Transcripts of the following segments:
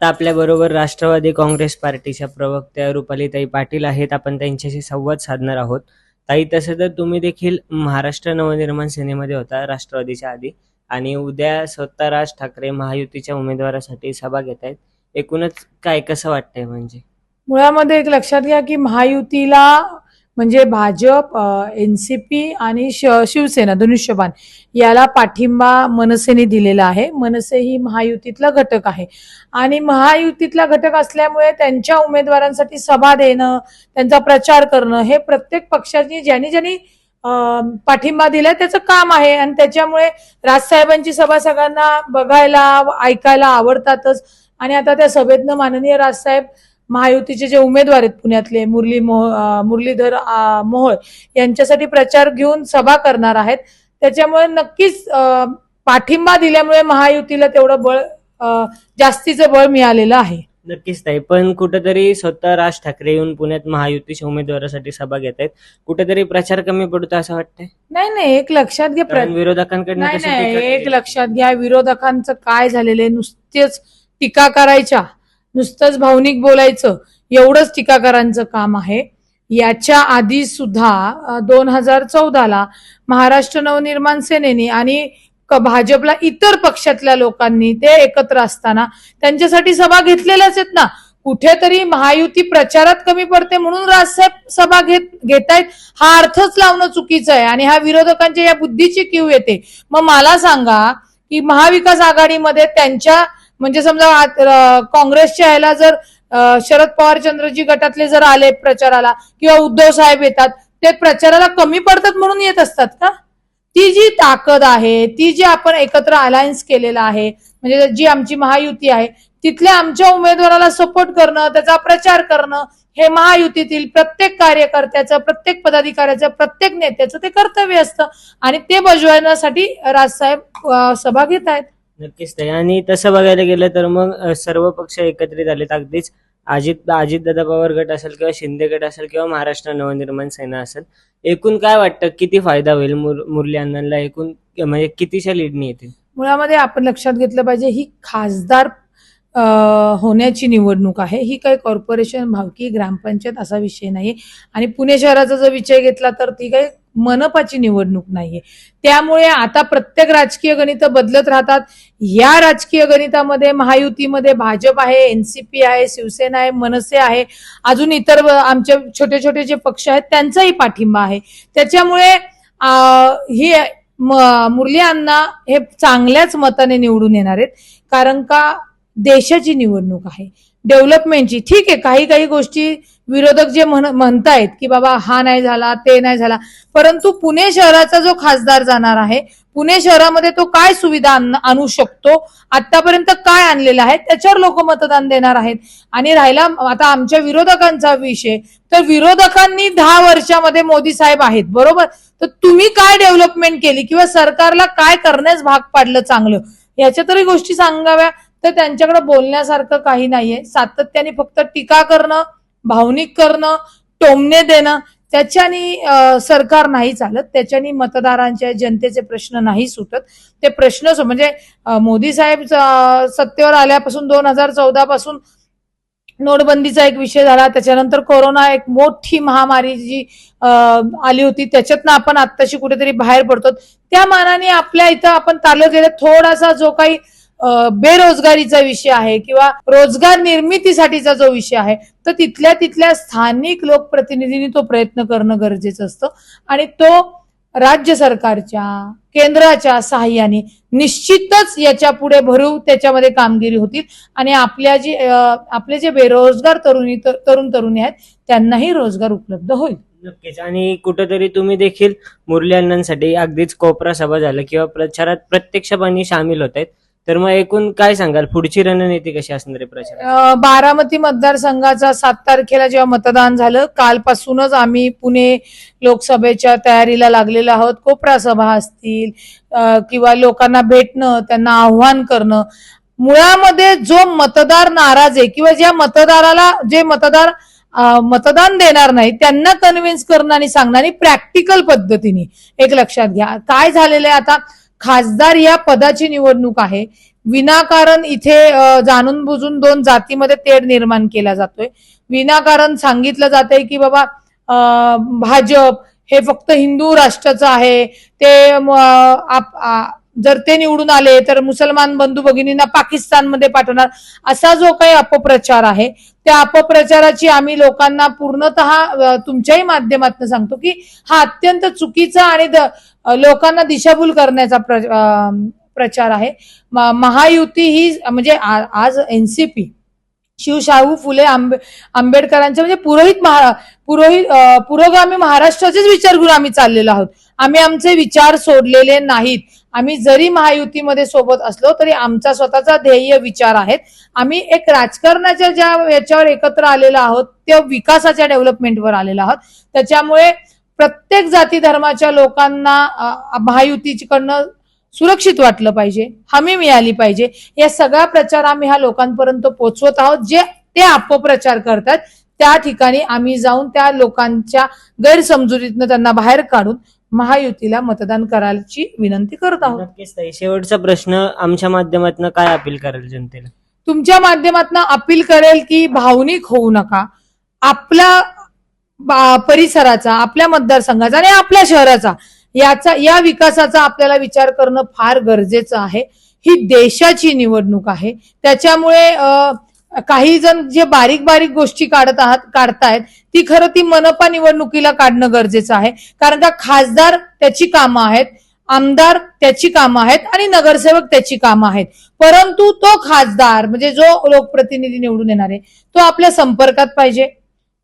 आता आपल्याबरोबर राष्ट्रवादी काँग्रेस पार्टीच्या प्रवक्त्या रुपालीताई पाटील आहेत. आपण त्यांच्याशी संवाद साधणार आहोत. ताई तसं तर तुम्ही देखील महाराष्ट्र नवनिर्माण सेनेमध्ये होता राष्ट्रवादीच्या आधी आणि उद्या स्वतः राज ठाकरे महायुतीच्या उमेदवारासाठी सभा घेत आहेत. एकूणच काय कसं वाटतंय म्हणजे? मुळामध्ये एक लक्षात घ्या की महायुतीला म्हणजे भाजप एन सी पी आणि श- शिवसेना धनुष्यबाण याला पाठिंबा मनसेने दिलेला आहे. मनसे ही महायुतीतला घटक आहे. आणि महायुतीतला घटक असल्यामुळे त्यांच्या उमेदवारांसाठी सभा देणं त्यांचा प्रचार करणं हे प्रत्येक पक्षाची ज्यांनी ज्यांनी पाठिंबा दिलाय त्याचं काम आहे. आणि त्याच्यामुळे राजसाहेबांची सभा सगळ्यांना बघायला ऐकायला आवडतातच. आणि आता त्या सभेतनं माननीय राजसाहेब महायुतीचे जे उमेदवार आहेत पुण्यातले मुरली मोह मुरलीधर मोहोळ यांच्यासाठी प्रचार घेऊन सभा करणार आहेत. त्याच्यामुळे नक्कीच पाठिंबा दिल्यामुळे महायुतीला तेवढं बळ जास्तीचं बळ मिळालेलं आहे. नक्कीच ताई पण कुठेतरी स्वतः राज ठाकरे येऊन पुण्यात महायुतीच्या उमेदवारासाठी सभा घेत आहेत. कुठेतरी प्रचार कमी पडतो असं वाटतंय? नाही नाही एक लक्षात घ्या विरोधकांकडनं नाही नाही एक? लक्षात घ्या विरोधकांचं काय झालेलं आहे. नुसतेच टीका करायच्या. नुसतंच भावनिक बोलायचं एवढंच टीकाकारांचं काम आहे. याच्या आधी सुद्धा दोन हजार चौदाला महाराष्ट्र नवनिर्माण सेनेने आणि भाजपला इतर पक्षातल्या लोकांनी ते एकत्र असताना त्यांच्यासाठी सभा घेतलेल्याच आहेत ना. कुठेतरी महायुती प्रचारात कमी पडते म्हणून राजसाहेब सभा घेत घेतायत. हा अर्थच लावणं चुकीचं आहे आणि हा विरोधकांच्या या बुद्धीची किव येते. मग मला सांगा की महाविकास आघाडीमध्ये त्यांच्या म्हणजे समजा काँग्रेसच्या ह्याला जर शरद पवार चंद्रजी गटातले जर आले प्रचाराला किंवा उद्धव साहेब येतात ते प्रचाराला कमी पडतात म्हणून येत असतात का? ती जी ताकद आहे ती जी आपण एकत्र अलायन्स केलेला आहे म्हणजे जी आमची महायुती आहे तिथल्या आमच्या उमेदवाराला सपोर्ट करणं त्याचा प्रचार करणं हे महायुतीतील प्रत्येक कार्यकर्त्याचं प्रत्येक पदाधिकाऱ्याचं प्रत्येक नेत्याचं ते कर्तव्य असतं. आणि ते बजवण्यासाठी राजसाहेब सभा घेत आहेत. नक्कीच ते आणि तसं बघायला गेलं तर मग अ, सर्व पक्ष एकत्रित आलेत. अगदीच अजित अजितदादा पवार गट असेल किंवा शिंदे गट असेल किंवा महाराष्ट्र नवनिर्माण सेना असेल एकूण काय वाटतं? किती फायदा होईल मुर- मुरली अण्णांना? एकूण म्हणजे कितीच्या लीडनी येतील? मुळामध्ये आपण लक्षात घेतलं पाहिजे ही खासदार होण्याची निवडणूक आहे. ही काही कॉर्पोरेशन भावकी ग्रामपंचायत असा विषय नाही आणि पुणे शहराचा जर विषय घेतला तर ती काही मनपाची निवडणूक नाहीये. त्यामुळे आता प्रत्येक राजकीय गणित बदलत राहतात. या राजकीय गणितामध्ये महायुतीमध्ये भाजप आहे एनसीपी आहे शिवसेना आहे मनसे आहे अजून इतर आमचे छोटे छोटे जे पक्ष आहेत त्यांचाही पाठिंबा आहे. त्याच्यामुळे ही म- मुरली अण्णा हे चांगल्याच मताने निवडून येणार आहेत. कारण का देशाची निवडणूक आहे. डेव्हलपमेंटची. ठीक आहे काही काही गोष्टी विरोधक जे म्हणतायत की बाबा हा नाही झाला ते नाही झाला परंतु पुणे शहराचा जो खासदार जाणार आहे पुणे शहरामध्ये तो काय सुविधा आणू शकतो आतापर्यंत काय आणलेलं आहे त्याच्यावर लोक मतदान देणार आहेत. आणि राहिला आता आमच्या विरोधकांचा विषय तर विरोधकांनी दहा वर्षामध्ये मोदी साहेब आहेत बरोबर? तर तुम्ही काय डेव्हलपमेंट केली किंवा सरकारला काय करण्यास भाग पाडलं चांगलं? याच्या तरी गोष्टी सांगाव्या. तर त्यांच्याकडे बोलण्यासारखं काही नाहीये. सातत्याने फक्त टीका करणं भावनिक करणं टोमणे देणं त्याच्यानी सरकार नाही चालत. त्याच्यानी मतदारांच्या जनतेचे प्रश्न नाही सुटत. ते प्रश्न सो- म्हणजे मोदी साहेब सत्तेवर आल्यापासून दोन हजार चौदा पासून नोटबंदीचा एक विषय झाला. त्याच्यानंतर कोरोना एक मोठी महामारी जी आली होती त्याच्यातनं आपण आत्ताशी कुठेतरी बाहेर पडतो त्या मानाने आपल्या इथं आपण तालुक्यात थोडासा जो काही बेरोजगारीचा विषय आहे किंवा रोजगार निर्मितीसाठीचा जो विषय आहे तर तिथल्या तिथल्या स्थानिक लोकप्रतिनिधींनी तो प्रयत्न करणं गरजेचं असतं. आणि तो राज्य सरकारच्या केंद्राच्या सहाय्याने निश्चितच याच्यापुढे भरू त्याच्यामध्ये कामगिरी होतील. आणि आपल्या जी आपले जे बेरोजगार तरुणी तरुण तरुणी आहेत त्यांनाही रोजगार उपलब्ध होईल. नक्कीच. आणि कुठेतरी तुम्ही देखील मुरली अण्णांसाठी अगदीच कोपरा सभा झालं किंवा प्रचारात प्रत्यक्षपणे सामील होत आहेत तर मग एकूण काय सांगाल? पुढची रणनीती कशी असणार आहे प्रचार अं, बारामती मतदारसंघाचा सात तारखेला जेव्हा मतदान झालं कालपासूनच आम्ही पुणे लोकसभेच्या तयारीला लागलेलो आहोत. कोपरा सभा असतील अं, किंवा लोकांना भेटणं त्यांना आव्हान करणं. मुळामध्ये जो मतदार नाराज आहे किंवा ज्या मतदाराला जे मतदार अं, मतदान देणार नाही त्यांना कन्व्हिन्स करणं आणि सांगणं आणि प्रॅक्टिकल पद्धतीने एक लक्षात घ्या. काय झालेलं आहे आता? खासदार या पदाची निवडणूक आहे. विनाकारण इथे जाणून बुजून दोन जातीमध्ये तेढ निर्माण केला जातोय. विनाकारण सांगितलं जातंय की बाबा भाजप हे फक्त हिंदू राष्ट्राचं आहे. ते जर ते निवडून आले तर मुसलमान बंधू भगिनींना पाकिस्तानमध्ये पाठवणार. असा जो काही अपप्रचार आहे त्या अपप्रचाराची आम्ही लोकांना पूर्णतः तुमच्याही माध्यमातून सांगतो की हा अत्यंत चुकीचा आणि लोकांना दिशाभूल करण्याचा प्र- प्रचार आहे. महायुती ही म्हणजे आज एनसीपी शिवशाहू फुले आंबे आंबेडकरांचे म्हणजे पुरोहित महा पुरोहित पुरोगामी महाराष्ट्राचेच विचार करून आम्ही चाललेलो आहोत. आम्ही आमचे विचार सोडलेले नाहीत. आम्ही जरी महायुतीमध्ये सोबत असलो तरी आमचा स्वतःचा ध्येय विचार आहेत. आम्ही एक राजकारणाच्या ज्या याच्यावर एकत्र आलेलो आहोत त्या विकासाच्या डेव्हलपमेंटवर आलेलो आहोत. त्याच्यामुळे प्रत्येक जाती धर्माच्या लोकांना महायुतीकडनं सुरक्षित वाटलं पाहिजे हमी मिळाली पाहिजे. या सगळा प्रचार आम्ही ह्या लोकांपर्यंत पोहोचवत आहोत. जे ते अपप्रचार करतात त्या ठिकाणी आम्ही जाऊन त्या लोकांच्या गैरसमजुतीतनं त्यांना बाहेर काढून महायुतीला मतदान करायची विनंती करत आहोत. नक्कीच ताई. शेवटचा प्रश्न आमच्या माध्यमातून काय अपील कराल जनतेला? तुमच्या माध्यमातून अपील करेल की भावनिक होऊ नका. आपल्या बा- परिसराचा आपल्या मतदारसंघाचा आणि आपल्या शहराचा याचा या विकासाचा आपल्याला विचार करणं फार गरजेचं आहे. ही देशाची निवडणूक आहे. त्याच्यामुळे अ, काही जण जे बारीक बारीक गोष्टी काढत आहात काढतायत ती खरं ती मनपा निवडणुकीला काढणं गरजेचं आहे. कारण का खासदार त्याची कामं आहेत आमदार त्याची कामं आहेत आणि नगरसेवक त्याची कामं आहेत. परंतु तो खासदार म्हणजे जो लोकप्रतिनिधी निवडून येणार आहे तो आपल्या संपर्कात पाहिजे.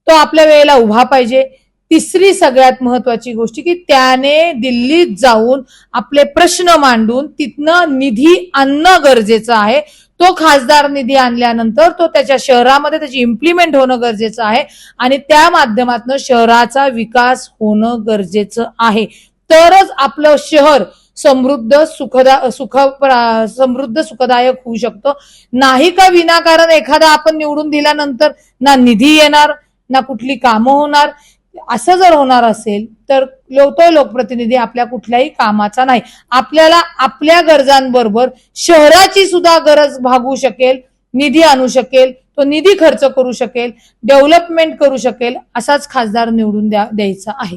तो आपल्या वेळेला उभा पाहिजे. तिसरी सगळ्यात महत्वाची गोष्ट की त्याने दिल्लीत जाऊन आपले प्रश्न मांडून तिथनं निधी आणणं गरजेचं आहे. तो खासदार निधी आणल्यानंतर तो त्याच्या शहरामध्ये त्याची इम्प्लिमेंट होणं गरजेचं आहे आणि त्या माध्यमातून शहराचा विकास होणं गरजेचं आहे. तरच आपलं शहर समृद्ध सुखदा सुख समृद्ध सुखदायक होऊ शकतो. नाही का विनाकारण एखादा आपण निवडून दिल्यानंतर ना निधी येणार ना कुठली कामं होणार. असं जर होणार असेल तर लो- तो लोकप्रतिनिधी आपल्या कुठल्याही कामाचा नाही. आपल्याला आपल्या गरजांबरोबर शहराची सुद्धा गरज भागू शकेल निधी आणू शकेल तो निधी खर्च करू शकेल डेव्हलपमेंट करू शकेल असाच खासदार निवडून द्या द्यायचा आहे.